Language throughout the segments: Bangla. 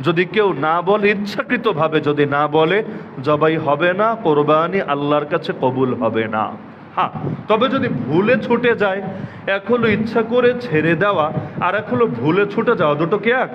যদি কেউ না বলে, ইচ্ছাকৃতভাবে যদি না বলে, জবাই হবে না, কোরবানি আল্লাহর কাছে কবুল হবে না। হ্যাঁ তবে যদি ভুলে ছুটে যায়, এক হলো ইচ্ছা করে ছেড়ে দেওয়া, আর এক হলো ভুলে ছুটে যাওয়া, দুটো কি এক?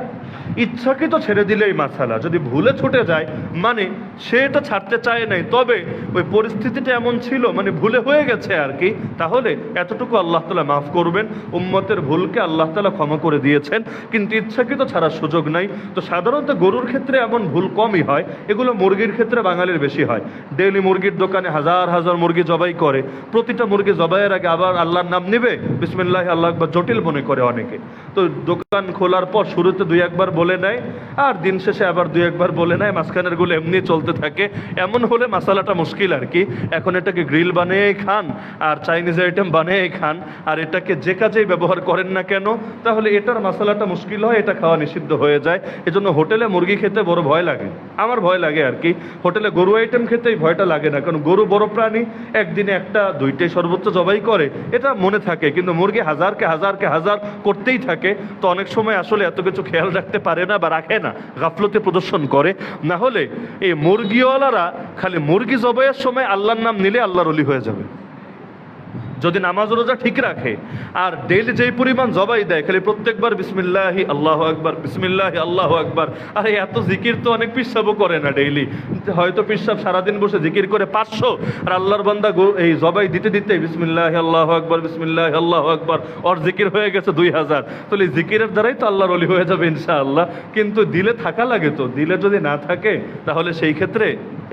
ইচ্ছাকৃত ছেড়ে দিলেই মাসালা। যদি ভুলে ছুটে যায় মানে সে এটা ছাড়তে চায় নাই। তবে ওই পরিস্থিতিটা এমন ছিল মানে ভুলে হয়ে গেছে আর কি। তাহলে এতটুকু আল্লাহ তালা মাফ করবেন। উম্মতের ভুলকে আল্লাহ তালা ক্ষমা করে দিয়েছেন। কিন্তু ইচ্ছাকৃত ছাড়ার সুযোগ নাই। তো সাধারণত গরুর ক্ষেত্রে এমন ভুল কমই হয়। এগুলো মুরগির ক্ষেত্রে বাঙালির বেশি হয়। ডেইলি মুরগির দোকানে হাজার হাজার মুরগি জবাই করে। প্রতিটা মুরগি জবাইয়ের আগে আবার আল্লাহর নাম নেবে। বিসমিল্লাহ, আল্লাহ বা জটিল মনে করে অনেকে। তো দোকান খোলার পর শুরুতে দুই একবার বলে নেয়, আর দিন শেষে আবার দুই একবার বলে নেয়, মাঝখানেরগুলো এমনি চলতে থাকে। এমন হলে মশালাটা মুশকিল আর কি। এখন এটাকে গ্রিল বানিয়ে খান, আর চাইনিজ আইটেম বানিয়ে খান, আর এটাকে যে কাজেই ব্যবহার করেন না কেন, তাহলে এটার মশলাটা মুশকিল হয়, এটা খাওয়া নিষিদ্ধ হয়ে যায়। এজন্য হোটেলে মুরগি খেতে বড় ভয় লাগে। আমার ভয় লাগে আর কি। হোটেলে গরু আইটেম খেতেই ভয়টা লাগে না, কারণ গরু বড় প্রাণী, একদিনে একটা, দুইটাই সর্বোচ্চ জবাই করে, এটা মনে থাকে। কিন্তু মুরগি হাজারকে হাজারকে হাজার করতেই থাকে। তো অনেক সময় আসলে এত কিছু খেয়াল রাখতে পারে না বা রাখে না, গাফলতে প্রদর্শন করে। না হলে এই মুরগিওয়ালারা খালি মুরগি জবাইয়ের সময় আল্লাহর নাম নিলে আল্লাহর অলি হয়ে যাবে। যদি নামাজ রোজা ঠিক রাখে, আর ডেইলি যেই পরিমাণ জবাই দেয়, খালি প্রত্যেকবার বিসমিল্লাহি আল্লাহ আকবার, বিসমিল্লাহি আল্লাহ আকবার, আরে এত জিকির তো অনেক পিসাবও করে না ডেইলি হয়তো পিসাব সারাদিন বসে জিকির করে পাঁচশো, আর আল্লাহর বান্দা এই জবাই দিতে দিতে বিসমিল্লাহি, আল্লাহ আকবার, বিসমিল্লাহি, আল্লাহ আকবার, ওর জিকির হয়ে গেছে দুই হাজার। তাহলে জিকিরের দ্বারাই তো আল্লাহর অলি হয়ে যাবে ইনশাআল্লাহ। কিন্তু দিলে থাকা লাগে তো, দিলে যদি না থাকে, তাহলে সেই ক্ষেত্রে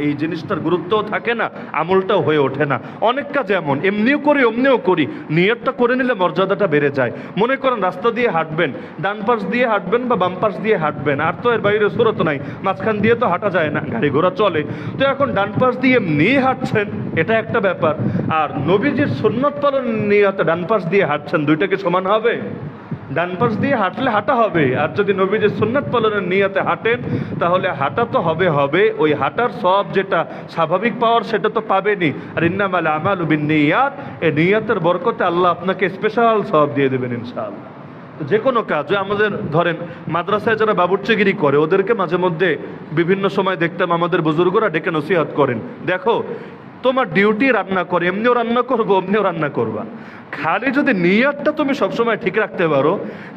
এই জিনিসটার গুরুত্বও থাকে না, আমলটাও হয়ে ওঠে না। অনেক কাজ এমন, এমনিও করি, অমনিও করি। নিয়তটা করে নিলে মর্যাদাটা বেড়ে যায়। মনে করেন রাস্তা দিয়ে হাঁটবেন, ডান পাশ দিয়ে হাঁটবেন বা বাম পাশ দিয়ে হাঁটবেন, আর তো এর বাইরে সুরত নাই, মাঝখান দিয়ে তো হাঁটা যায় না, গাড়ি ঘোড়া চলে। তো এখন ডান পাশ দিয়ে নিয়ে হাঁটছেন, এটা একটা ব্যাপার। আর নবীজির সুন্নত পালন নিয়তে ডান পাশ দিয়ে হাঁটছেন, দুইটা কি সমান হবে? ডান পাশ দিয়ে হাঁটলে হাঁটা হবে, আর যদি নবীজি সুন্নাত পালনের নিয়াতে হাঁটেন, তাহলে হাঁটা তো হবে হবে। ওই হাঁটার সব যেটা স্বাভাবিক পাওয়ার, সেটা তো পাবেনই। আর ইন্নামাল আমাল বিন নিয়াত এই নিয়াতের বরকতে আল্লাহ আপনাকে স্পেশাল সব দিয়ে দেবেন, ইনশাআল্লাহ। যে কোনো কাজ আমাদের ধরেন মাদ্রাসায় যারা বাবুর্চিগিরি করে, ওদেরকে মাঝে মধ্যে বিভিন্ন সময় দেখতাম আমাদের বুজুর্গরা ডেকে নসিহাত করেন। দেখো তোমার ডিউটি রান্না করে, এমনিও রান্না করব এমনিও রান্না করবা। খালি যদি নিয়তটা তুমি সবসময় ঠিক রাখতে পারো,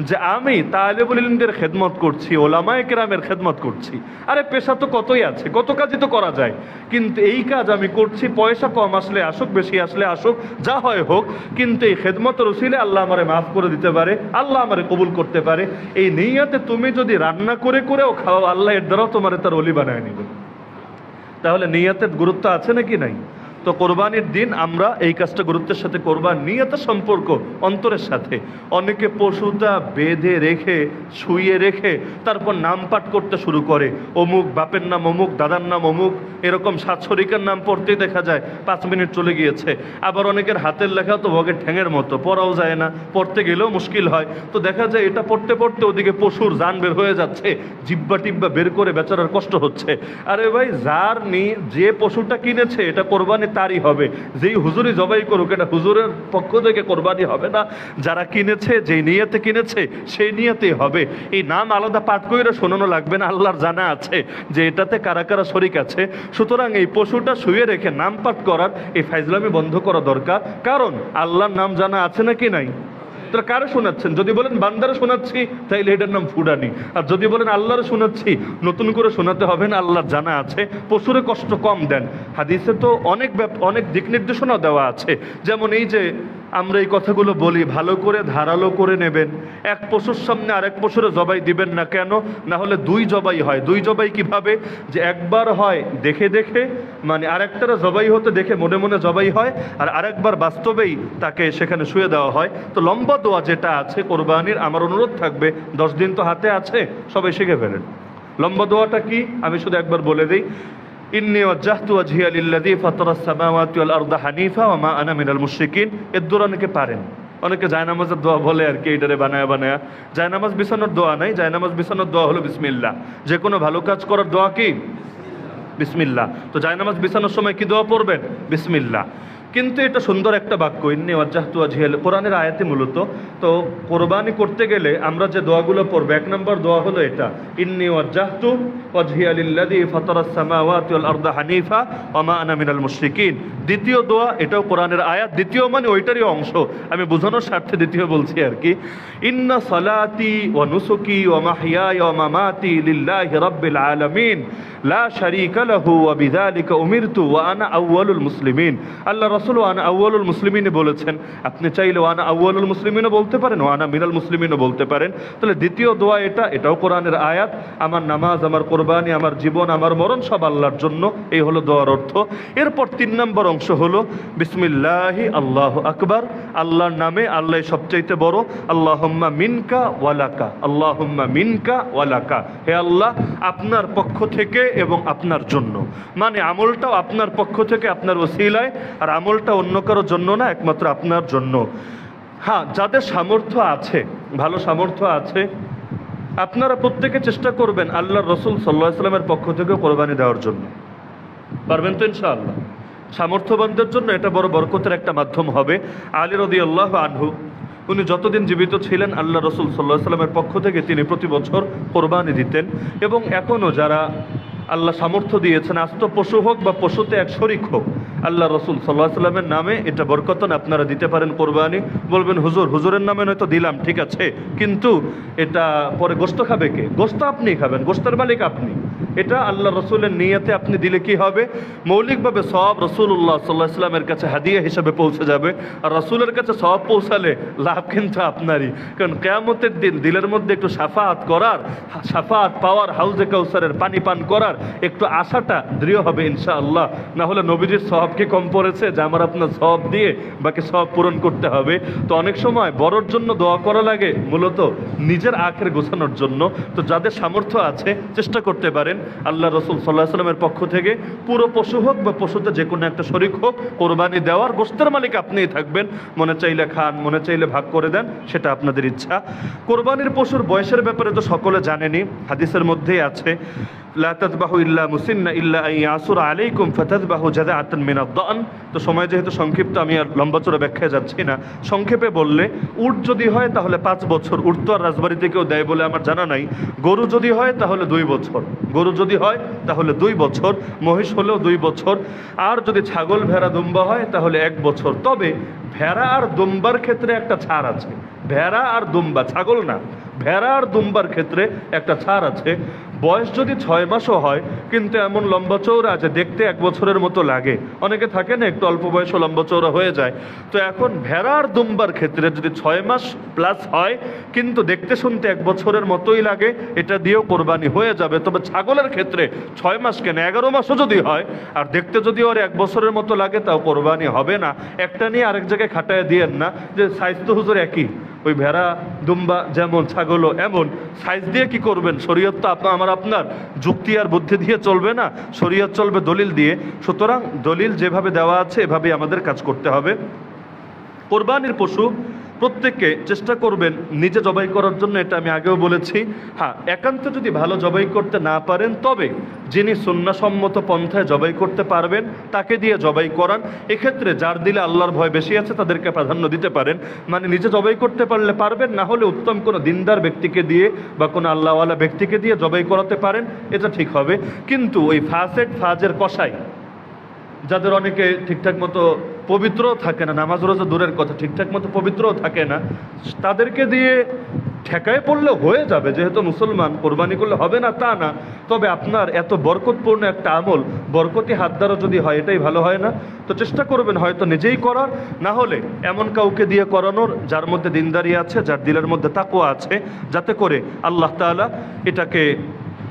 যে আমি তালেবুল ইলমদের খেদমত করছি, ওলামায় কেরামের খেদমত করছি। আরে পেশা তো কতই আছে, কত কাজই তো করা যায়। কিন্তু এই কাজ আমি করছি, পয়সা কম আসলে আসুক, বেশি আসলে আসুক, যা হয় হোক, কিন্তু এই খেদমত রসিলে আল্লাহ আমারে মাফ করে দিতে পারে, আল্লাহ আমারে কবুল করতে পারে। এই নিয়তে তুমি যদি রান্না করে করেও খাও আল্লাহ এর দ্বারাও তোমার তার অলি বানায় নিবে। তাহলে নিয়তের গুরুত্ব আছে নাকি নাই? তো কোরবানির দিন আমরা এই কাজটা গুরুত্বের সাথে কোরবান নিয়তের সম্পর্ক, অন্তরের সাথে। অনেকে পশুটা বেঁধে রেখে শুয়ে রেখে, তারপর নাম পাঠ করতে শুরু করে। অমুক বাপের নাম অমুক, দাদার নাম অমুক, এরকম সাত শরিকের নাম পড়তেই দেখা যায়, পাঁচ মিনিট চলে গিয়েছে। আবার অনেকের হাতের লেখা তো ভগের ঠ্যাঙের মতো, পড়াও যায় না, পড়তে গেলেও মুশকিল হয়। তো দেখা যায় এটা পড়তে পড়তে ওদিকে পশুর যান বের হয়ে যাচ্ছে, জিব্বা টিব্বা বের করে বেচারার কষ্ট হচ্ছে। আরে ভাই, যার নি যে পশুটা কিনেছে, এটা কোরবানি তারই হবে। যেই হুজুরি জবাই করুক, এটা হুজুরের পক্ষ থেকে কোরবানি হবে না। যারা কিনেছে, যেই নিয়েতে কিনেছে, সেই নিয়েতেই হবে। এই নাম আলাদা পাঠ করে শোনানো লাগবে না, আল্লাহর জানা আছে যে এটাতে কারা কারা শরিক আছে। সুতরাং এই পশুটা শুয়ে রেখে নাম পাঠ করার এই ফাইজলামি বন্ধ করা দরকার। কারণ আল্লাহর নাম জানা আছে নাকি নাই? তাহলে কারে শোনাচ্ছেন? যদি বলেন বান্দারে শোনাচ্ছি, তাইলে এটার নাম ফুডানি। আর যদি বলেন আল্লাহরে শোনাচ্ছি, নতুন করে শোনাতে হবে না, আল্লাহর জানা আছে, পশুরে কষ্ট কম দেন। হাদিসে তো অনেক অনেক দিক নির্দেশনা দেওয়া আছে। যেমন এই যে আমরা এই কথাগুলো বলি, ভালো করে, ধারালো করে নেবেন। এক পশুর সামনে আরেক পশুরে জবাই দিবেন না কেন? না হলে দুই জবাই হয়। দুই জবাই কীভাবে? যে একবার হয় দেখে দেখে মানে আরেকটারা জবাই হতে দেখে মনে মনে জবাই হয়, আর আরেকবার বাস্তবেই তাকে সেখানে শুয়ে দেওয়া হয়। তো লম্বা দোয়া যেটা আছে, কোরবানির আমার অনুরোধ থাকবে, দশ দিন তো হাতে আছে, সবাই শিখে ফেলেন। লম্বা দোয়াটা কি? আমি শুধু একবার বলে দিই। ইন্নি ওয়াজ্জাহতু ওয়াজহিয়া লিল্লাযী ফাতারাস সামাওয়াতি ওয়াল আরদা হানিফা ওয়া মা আনা মিনাল মুশরিকিন। এর দোয়া অনেকে পারেন। অনেকে জায়নামাজের দোয়া বলে আর কি এটারে বানায় বানায়। জায়নামাজ বিছানোর দোয়া নাই, জায়নামাজ বিছানোর দোয়া হলো বিসমিল্লাহ। যে কোনো ভালো কাজ করার দোয়া কি? বিসমিল্লাহ। তো জায়নামাজ বিছানোর সময় কি দোয়া পড়বেন? বিসমিল্লাহ। কিন্তু এটা সুন্দর একটা বাক্য, ইন্নি ওয়াজ্জাহতু ওয়াজহিয়াল কোরআনের আয়াতে মূলত। তো কোরবানি করতে গেলে আমরা যে দোয়াগুলো পড়ব, এক নম্বর দোয়া হলো এটা, ইন্নি ওয়াজ্জাহতু ওয়াজহিয়া লিল্লাযী ফাতারাস সামাওয়াতি ওয়াল আরদা হানিফা ওয়া মা আনা মিনাল মুশরিকিন দ্বিতীয় দোয়া এটাও কোরআনের আয়াত, দ্বিতীয় মানে ওইটারই অংশ। আমি বোঝানোর স্বার্থে দ্বিতীয় বলছি আর কি, ইন্না সালাতি ওয়া নুসুকি ওয়া মাহইয়ায়া ওয়া মামাতি লিল্লাহি রাব্বিল আলামিন, লা শারীকা লাহু ওয়া বিযালিকা উমিরতু ওয়া আনা আউয়ালুল মুসলিমিন আল্লাহ রাসূল ওয়া আনা আউয়ালুল মুসলিমিন বলেছেন, আপনি চাইলে ওয়া আনা আউয়ালুল মুসলিমিনও বলতে পারেন ওয়া আনা মিনাল মুসলিমিনও বলতে পারেন। তাহলে দ্বিতীয় দোয়া এটা, এটাও কোরআনের আয়াত, আমার নামাজ, আমার কোরবানি, আমার জীবন, আমার মরণ সব আল্লাহর জন্য, এই হলো দোয়ার অর্থ। এরপর তিন নম্বর অংশ হলো, বিসমিল্লাহি, আল্লাহ আকবার, আল্লাহর নামে আল্লাহ সবচাইতে বড়, আল্লাহুম্মা মিনকা ওয়ালাকা আল্লাহুম্মা মিনকা ওয়ালাকা হে আল্লাহ, আপনার পক্ষ থেকে এবং আপনার জন্য। মানে আমলটাও আপনার পক্ষ থেকে, আপনার ওসিলায়, আর আমলটা অন্য কারোর জন্য না, একমাত্র আপনার জন্য। হ্যাঁ যাদের সামর্থ্য আছে, ভালো সামর্থ্য আছে, আপনারা প্রত্যেকে চেষ্টা করবেন আল্লাহ রসুল সাল্লাহ সাল্লামের পক্ষ থেকে কোরবানি দেওয়ার জন্য। পারবেন তো ইনশাআল্লাহ? সামর্থ্যবানদের জন্য এটা বড় বরকতের একটা মাধ্যম হবে। আলী রদি আল্লাহ আনহু, উনি যতদিন জীবিত ছিলেন আল্লাহ রসুল সাল্লাহ সাল্লামের পক্ষ থেকে তিনি প্রতি বছর কোরবানি দিতেন। এবং এখনও যারা আল্লাহ সামর্থ্য দিয়েছেন, আস্ত পশু হোক বা পশুতে এক শরিক হোক আল্লাহ রসুল সাল্লাহ সাল্লামের নামে এটা বরকতন আপনারা দিতে পারেন কোরবানি। বলবেন, হুজুর, হুজুরের নামে নয়তো দিলাম, ঠিক আছে। কিন্তু এটা পরে গোস্ত খাবে কে? গোস্ত আপনি খাবেন গোস্তের মালিক আপনি। এটা আল্লাহ রসুলের নিয়তে আপনি দিলে কি হবে? মৌলিকভাবে সব রসুল্লাহ সাল্লাহ ইসলামের কাছে হাদিয়া হিসাবে পৌঁছে যাবে। আর রসুলের কাছে সব পৌঁছালে লাভ কিন্তু আপনারই। কারণ কেয়ামতের দিন দিলের মধ্যে একটু সাফাত করার সাফাত পাওয়ার, হাউজে কাউসারের পানি পান করার একটু আশাটা দৃঢ় হবে ইনশাআল্লাহ। না হলে নবীজির সব কি কম পড়েছে? যে আমার আপনার সব দিয়ে বাকি সব পূরণ করতে হবে। তো অনেক সময় বড়র জন্য দোয়া করা লাগে মূলত নিজের আখের গোছানোর জন্য। তো যাদের সামর্থ্য আছে, চেষ্টা করতে পারেন। আল্লাহ রসুল সাল্লাহ সাল্লামের পক্ষ থেকে পুরো পশু হোক বা পশুতে যে কোনো একটা শরিক হোক, কোরবানি দেওয়ার গোস্তের মালিক আপনিই থাকবেন। মনে চাইলে খান, মনে চাইলে ভাগ করে দেন, সেটা আপনাদের ইচ্ছা। কোরবানির পশুর বয়সের ব্যাপারে তো সকলে জানেনি হাদিসের মধ্যেই আছে। আদ-দান তো সময় যেহেতু সংক্ষিপ্ত, আমি আর লম্বা চড়া ব্যাখ্যায় যাচ্ছি না। সংক্ষেপে বললে, উট যদি হয় তাহলে পাঁচ বছর, উট তো আর রাজবাড়িতে কেউ দেয় বলে আমার জানা নাই। গরু যদি হয় তাহলে দুই বছর। গরু যদি হয় তাহলে দুই বছর। মহিষ হলেও দুই বছর। আর যদি ছাগল, ভেড়া, দুম্বা হয় তাহলে এক বছর। তবে ভেড়া আর দুম্বার ক্ষেত্রে একটা ছাড় আছে। ভেড়া আর দুম্বা, ছাগল না। ভেড়া আর দুম্বার ক্ষেত্রে একটা ছাড় আছে। বয়স যদি ছয় মাসও হয়, কিন্তু এমন লম্বা চৌড়া আছে দেখতে এক বছরের মতো লাগে। অনেকে থাকে না, একটু অল্প বয়সও লম্বা চৌড়া হয়ে যায়। তো এখন ভেড়ার দুম্বার ক্ষেত্রে যদি ছয় মাস প্লাস হয়, কিন্তু দেখতে শুনতে এক বছরের মতোই লাগে, এটা দিয়েও কোরবানি হয়ে যাবে। তবে ছাগলের ক্ষেত্রে ছয় মাস কেন? এগারো মাসও যদি হয়, আর দেখতে যদি ওর এক বছরের মতো লাগে, তাও কোরবানি হবে না। একটা নিয়ে আরেক জায়গায় খাটায় দিয়েন না, যে তো হুজুর একই। ওই ভেড়া, দুম্বা যেমন, ছাগলও এমন। সাইজ দিয়ে কি করবেন? শরীয়ত তো আপনার আমার আপনার। যুক্তি আর বুদ্ধি দিয়ে চলবে না। শরীয়ত চলবে দলিল দিয়ে। সুতরাং দলিল যেভাবে দেওয়া আছে, এভাবেই আমাদের কাজ করতে হবে। কোরবানির পশু প্রত্যেককে চেষ্টা করবেন নিজে জবাই করার জন্য, এটা আমি আগেও বলেছি। হ্যাঁ একান্ত যদি ভালো জবাই করতে না পারেন, তবে যিনি সুন্নাসম্মত পন্থায় জবাই করতে পারবেন, তাকে দিয়ে জবাই করান। এক্ষেত্রে যার দিলে আল্লাহর ভয় বেশি আছে, তাদেরকে প্রাধান্য দিতে পারেন। মানে নিজে জবাই করতে পারলে পারবেন, না হলে উত্তম কোনো দিনদার ব্যক্তিকে দিয়ে বা কোনো আল্লাহওয়ালা ব্যক্তিকে দিয়ে জবাই করাতে পারেন, এটা ঠিক হবে। কিন্তু ওই ফাসেট ফাজের কষাই যাদের অনেকে ঠিকঠাক মতো পবিত্রও থাকে না, নামাজ, রোজা দূরের কথা, ঠিকঠাক মতো পবিত্রও থাকে না। তাদেরকে দিয়ে ঠেকায় পড়লে হয়ে যাবে, যেহেতু মুসলমান, কোরবানি করলে হবে না তা না। তবে আপনার এত বরকতপূর্ণ একটা আমল, বরকতি হাত দ্বারা যদি হয়, এটাই ভালো হয় না। তো চেষ্টা করবেন হয়তো নিজেই করার, না হলে এমন কাউকে দিয়ে করানোর, যার মধ্যে দিনদারি আছে, যার দিলের মধ্যে তাকও আছে, যাতে করে আল্লাহ তাআলা এটাকে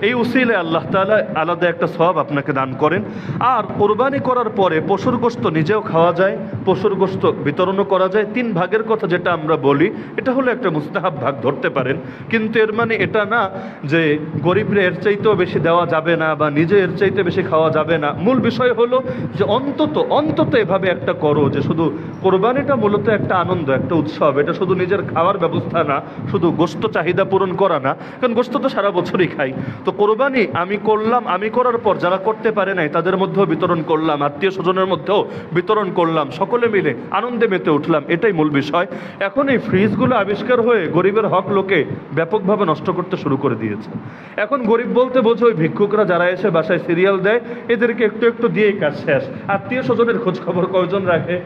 এই উসিলে আল্লাহ তাআলা আলাদা একটা সব আপনাকে দান করেন। আর কোরবানি করার পরে পশুর গোস্ত নিজেও খাওয়া যায়, পশুর গোস্ত বিতরণও করা যায়। তিন ভাগের কথা যেটা আমরা বলি, এটা হলো একটা মুস্তাহাব ভাগ ধরতে পারেন। কিন্তু এর মানে এটা না যে গরিবরা এর চাইতেও বেশি দেওয়া যাবে না বা নিজে এর চাইতে বেশি খাওয়া যাবে না। মূল বিষয় হলো যে অন্তত অন্তত এভাবে একটা করো যে শুধু কোরবানিটা মূলত একটা আনন্দ, একটা উৎসব। এটা শুধু নিজের খাওয়ার ব্যবস্থা না, শুধু গোস্ত চাহিদা পূরণ করা না। কারণ গোস্ত তো সারা বছরই খাই। তো কোরবানি আমি করলাম, আমি করার পর যারা করতে পারে নাই, তাদের মধ্যেও বিতরণ করলাম, আত্মীয় স্বজনের মধ্যেও বিতরণ করলাম, সকলে মিলে আনন্দে মেতে উঠলাম, এটাই মূল বিষয়। এখন এই ফ্রিজগুলো আবিষ্কার হয়ে গরিবের হক লোকে ব্যাপকভাবে নষ্ট করতে শুরু করে দিয়েছে। এখন গরিব বলতে বোঝো, ওই ভিক্ষুকরা যারা এসে বাসায় সিরিয়াল দেয়, এদেরকে একটু একটু দিয়েই কাজ শেষ। আত্মীয় স্বজনের খোঁজ খবর কয়জন রাখে?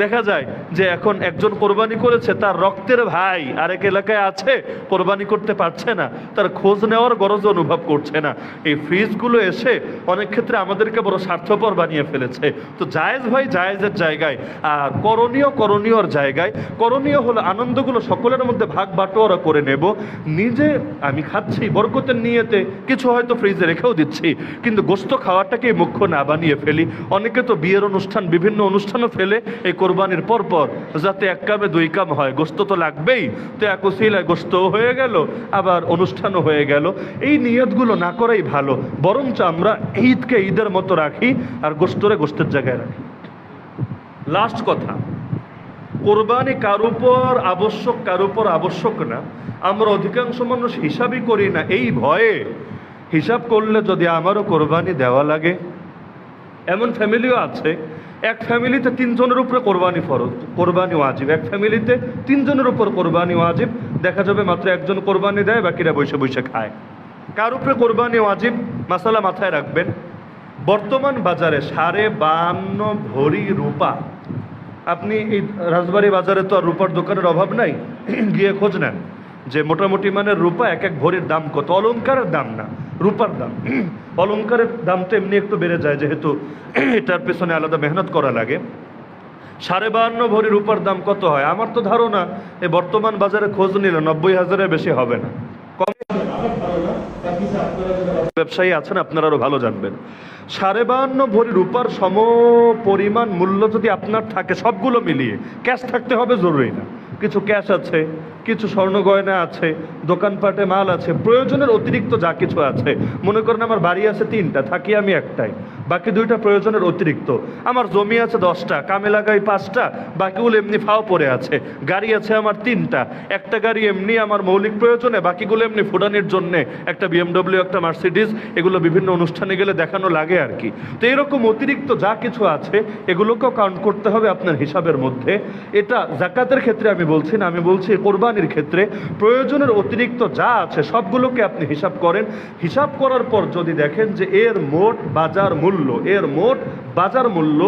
দেখা যায় যে এখন একজন কোরবানি করেছে, তার রক্তের ভাই আরেক এলাকায় আছে, কোরবানি করতে পারছে না, তার খোঁজ নেওয়ার গরজ অনুভব করছে না। এই ফ্রিজগুলো এসে অনেক ক্ষেত্রে আমাদেরকে বড় স্বার্থপর বানিয়ে ফেলেছে। তো জায়েজ ভাই জায়েজের জায়গায়, আর করণীয় করণীয়র জায়গায়, করণীয় হলো আনন্দগুলো সকলের মধ্যে ভাগ বাটোয়ারা করে নেব। নিজে আমি খাচ্ছি বরকতের নিয়েতে, কিছু হয়তো ফ্রিজে রেখেও দিচ্ছি, কিন্তু গোস্ত খাওয়াটাকে মুখ্য না বানিয়ে ফেলি। অনেকে তো বিয়ের অনুষ্ঠান, বিভিন্ন অনুষ্ঠানও ফেলে, এই কোরবানির পর পর যাতে এক কামে দুই কাম হয়। গোস্ত তো লাগবেই, তো এক উসিলায় গোস্তও হয়ে গেল, আবার অনুষ্ঠানও হয়ে গেল। এই নিয়তগুলো না করাই ভালো, বরঞ্চ আমরা ঈদকে ঈদের মতো রাখি আর গোস্তরে গোস্তের জায়গায় রাখি। লাস্ট কথা, কোরবানি কার উপর আবশ্যক, কার উপর আবশ্যক না। আমরা অধিকাংশ মানুষ হিসাবই করি না, এই ভয়ে। হিসাব করলে যদি আমারও কোরবানি দেওয়া লাগে। এমন ফ্যামিলিও আছে এক ফ্যামিলিতে তিনজনের উপরে কোরবানি ফরজ, কোরবানি ওয়াজিব। এক ফ্যামিলিতে তিনজনের উপর কোরবানি ওয়াজিব। দেখা যাবে মাত্র একজন কোরবানি দেয়, বাকিরা বসে বসে খায়। কার উপরে কোরবানি ওয়াজিব? মাসালা মাথায় রাখবেন। বর্তমান বাজারে সাড়ে বান্ন ভরি রূপা। আপনি এই রাজবাড়ি বাজারে তো আর রূপার দোকানের অভাব নাই, গিয়ে খোঁজ নেন। যে মোটামুটি মানে রূপা এক এক ভরির দাম কত? অলংকারের দাম না। রূপার দাম। অলংকারের দাম তো এমনি একটু বেড়ে যায়, যেহেতু এটার পেছনে আলাদা মেহনত করা লাগে। সাড়ে বাহান্ন ভরি রূপার দাম কত হয়? আমার তো ধারণা, এ বর্তমান বাজারে খোঁজ নিলে নব্বই হাজারের বেশি হবে না। ব্যবসায়ী আছেন, আপনারা আরও ভালো জানবেন। সাড়ে বাহান্ন ভরি রূপার সম পরিমাণ মূল্য যদি আপনার থাকে, সবগুলো মিলিয়ে, ক্যাশ থাকতে হবে জরুরি না। কিছু ক্যাশ আছে, কিছু স্বর্ণ গয়না আছে দোকানপাটে মাল আছে, প্রয়োজনের অতিরিক্ত যা কিছু আছে। মনে করেন আমার বাড়ি আছে তিনটা, থাকি আমি একটাই। বাকি দুইটা প্রয়োজনের অতিরিক্ত। আমার জমি আছে দশটা, কামে লাগাই পাঁচটা বাকিগুলো এমনি ফাও পড়ে আছে। গাড়ি আছে আমার তিনটা। একটা গাড়ি এমনি আমার মৌলিক প্রয়োজনে, বাকিগুলো এমনি ফুটানির জন্য, একটা বিএমডব্লিউ, একটা মার্সিডিস, এগুলো বিভিন্ন অনুষ্ঠানে গেলে দেখানো লাগে আর কি। তো এরকম অতিরিক্ত যা কিছু আছে, এগুলোকেও কাউন্ট করতে হবে আপনার হিসাবের মধ্যে। এটা জাকাতের ক্ষেত্রে আমি বলছি না, আমি বলছি কোরবানির ক্ষেত্রে প্রয়োজনের অতিরিক্ত যা আছে সবগুলোকে আপনি হিসাব করেন। হিসাব করার পর যদি দেখেন যে এর মোট বাজার মূল্য, এর মোট বাজার মূল্য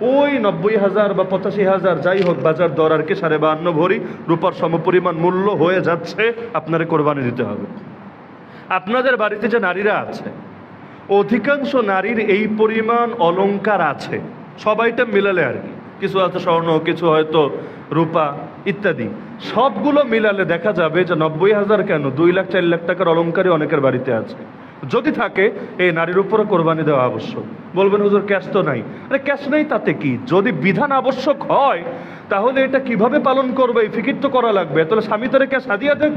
ওই নব্বই হাজার বা পঁচাশি হাজার যাই হোক বাজার দর আর কি সাড়ে বাহান্ন ভরি, রূপার সমপরিমাণ মূল্য হয়ে যাচ্ছে, আপনারে কোরবানি দিতে হবে। আপনাদের বাড়িতে যে নারীরা আছে, অধিকাংশ নারীর এই পরিমাণ অলংকার আছে, সবাইটা মিলালে আর কি। কিছু আছে, স্বর্ণ, কিছু হয়তো রূপা ইত্যাদি। সবগুলো মিলালে দেখা যাবে যে নব্বই হাজার কেন? দুই লাখ, চার লাখ টাকার অলংকারই অনেকের বাড়িতে আছে। যদি থাকে, এই নারীর উপরে কোরবানি দেওয়া আবশ্যক। বলবেন, হুজুর ক্যাশ তো নাই। আরে ক্যাশ নেই তাতে কি? যদি বিধান আবশ্যক হয়, তাহলে এটা কীভাবে পালন করবে? এই ফিকির তো করা লাগবে। তাহলে স্বামী তারে ক্যাশ হাদিয়া দেন।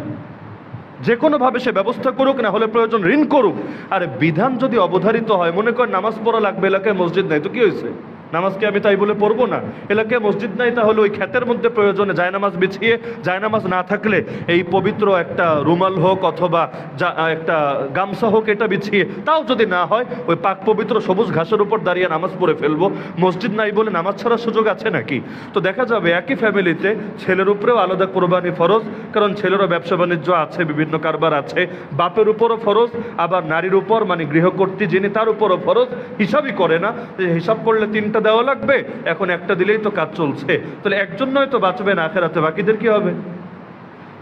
যে কোনোভাবে সে ব্যবস্থা করুক, না হলে প্রয়োজন ঋণ করুক। আর, বিধান যদি অবধারিত হয়, মনে কর নামাজ পড়া লাগবে এলাকায়, মসজিদ নাই, তো কি হয়েছে? নামাজকে আমি তাই বলে পড়ব না। এলাকায় মসজিদ নাই, তাহলে ওই ক্ষেতের মধ্যে প্রয়োজনে জায়নামাজ বিছিয়ে, জায়নামাজ না থাকলে এই পবিত্র একটা রুমাল হোক অথবা যা- একটা গামছা হোক এটা বিছিয়ে, তাও যদি না হয়, ওই পাক পবিত্র সবুজ ঘাসের উপর দাঁড়িয়ে নামাজ পড়ে ফেলব। মসজিদ নাই বলে নামাজ ছাড়ার সুযোগ আছে নাকি? তো দেখা যাবে একই ফ্যামিলিতে ছেলের উপরেও আলাদা কোরবানি ফরজ, কারণ ছেলেরও ব্যবসা বাণিজ্য আছে, বিভিন্ন কারবার আছে। বাপের উপরও ফরজ, আবার নারীর উপর মানে গৃহকর্ত্রী যিনি তার উপরও ফরজ, হিসাবই করে না। হিসাব করলে তিনটা দেওয়া লাগবে? এখন একটা দিলেই তো কাজ চলছে। তাহলে একজন নয় তো বাঁচবে না, আখেরাতে বাকিদের কি হবে?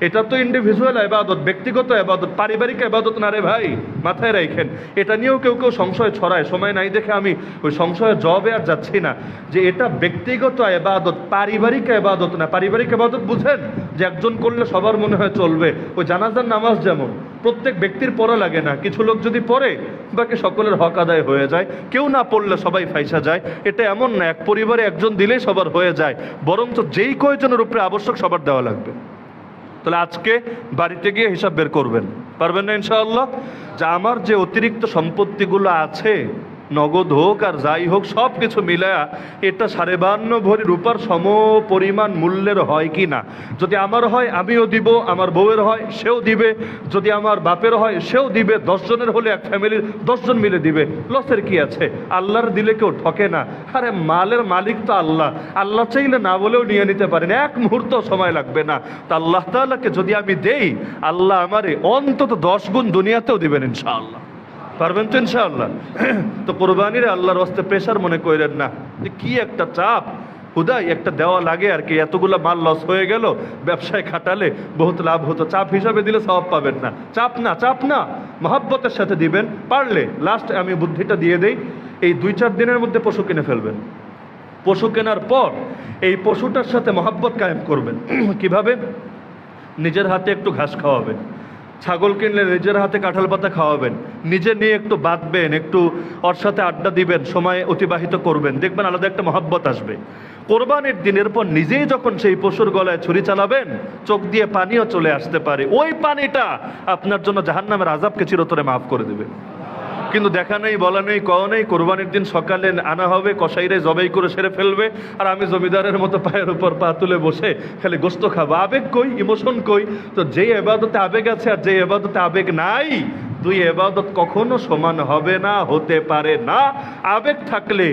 এটা তো ইন্ডিভিজুয়াল আবাদত, ব্যক্তিগত আবাদত, পারিবারিক আবাদত না রে ভাই? মাথায় রাখেন এটা নিয়েও কেউ কেউ সংশয় ছড়ায়। সময় নাই দেখে আমি ওই সংশয়ের জবে আর যাচ্ছি না। যে এটা ব্যক্তিগত আবাদত, পারিবারিক আবাদত না। পারিবারিক আবাদত বুঝেন? যে একজন করলে সবার মনে হয় চলবে। ওই জানাজার নামাজ যেমন, প্রত্যেক ব্যক্তির পড়া লাগে না। কিছু লোক যদি পড়ে, বাকি সকলের হক আদায় হয়ে যায়। কেউ না পড়লে সবাই ফাইসা যায়। এটা এমন না, এক পরিবারে একজন দিলেই সবার হয়ে যায়। বরঞ্চ যেই কয়জনের উপরে আবশ্যক সবার দেওয়া লাগবে। তাহলে আজকে বাড়িতে গিয়ে হিসাব বের করবেন। পারবেন না ইনশাআল্লাহ? যে আমার যে অতিরিক্ত সম্পত্তিগুলো আছে নগদ হোক আর যাই হোক সব কিছু মিলায়া এটা সাড়ে বান্ন ভরি রূপার সম পরিমাণ মূল্যের হয় কি না? যদি আমার হয়, আমিও দিব, আমার বউয়ের হয়, সেও দিবে। যদি আমার বাপের হয়, সেও দিবে। দশজনের হলে এক ফ্যামিলির দশজন মিলে দিবে। লসের কি আছে? আল্লাহর দিলে কেউ ঠকে না। আরে মালের মালিক তো আল্লাহ। আল্লাহ চাইলে না বলেও নিয়ে নিতে পারেন। এক মুহূর্ত সময় লাগবে না। তা আল্লাহ তাআলাকে যদি আমি দেই, আল্লাহ আমারে অন্তত দশ গুণ দুনিয়াতেও দিবেন ইনশাআল্লাহ। পারবেন তো ইনশাআল্লাহ। তো কোরবানির আল্লাহর হস্তে প্রেশার মনে করেন না যে কি একটা চাপ। হুদাই, একটা দেওয়া লাগে আর কি, এতগুলো মাল লস হয়ে গেল, ব্যবসায় খাটালে বহুত লাভ হতো। চাপ হিসাবে দিলে সব পাবেন না। চাপ না চাপ না। মহাব্বতের সাথে দিবেন, পারলে লাস্ট আমি বুদ্ধিটা দিয়ে দেই, এই দুই চার দিনের মধ্যে পশু কিনে ফেলবেন। পশু কেনার পর এই পশুটার সাথে মহাব্বত কায়েম করবেন। কীভাবে? নিজের হাতে একটু ঘাস খাওয়াবেন। ছাগল কিনলে নিজের হাতে কাঁঠাল পাতা খাওয়াবেন। নিজে নিয়ে একটু বাঁধবেন, একটু ওর সাথে আড্ডা দিবেন, সময় অতিবাহিত করবেন। দেখবেন আলাদা একটা মহাব্বত আসবে। কোরবানির দিনের পর নিজেই যখন সেই পশুর গলায় ছুরি চালাবেন, চোখ দিয়ে পানিও চলে আসতে পারে। ওই পানিটা আপনার জন্য জাহান্নামের আজাবকে চিরতরে মাফ করে দেবে। কিন্তু দেখা নেই, বলা নেই, কওয়া নেই। কোরবানির দিন সকালে আনা হবে কষাইরে জবাই করে সেরে ফেলবে, আর আমি জমিদারের মতো পায়ের উপর পা তুলে বসে খালি গোস্ত খাব। আবেগ কই? ইমোশন কই? তো যে এবাদতে আবেগ আছে আর যে এবাদতে আবেগ নাই দুই এবাদত কখনো সমান হবে না, হতে পারে না। আবেগ থাকলে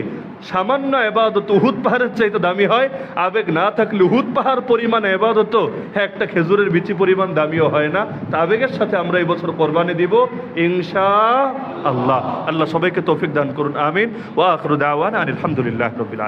সামান্য এবাদত উহুদ পাহাড়ের চাইতে দামি হয়। আবেগ না থাকলে উহুদ পাহাড় পরিমাণ এবাদত হ্যাঁ একটা খেজুরের বিচি পরিমাণ দামিও হয় না। তা আবেগের সাথে আমরা এই বছর কোরবানি দিব, ইনশা আল্লাহ। আল্লাহ সবাইকে তৌফিক দান করুন, আমিন। ওয়া আখরু দাওয়ান আলহামদুলিল্লাহ রবিল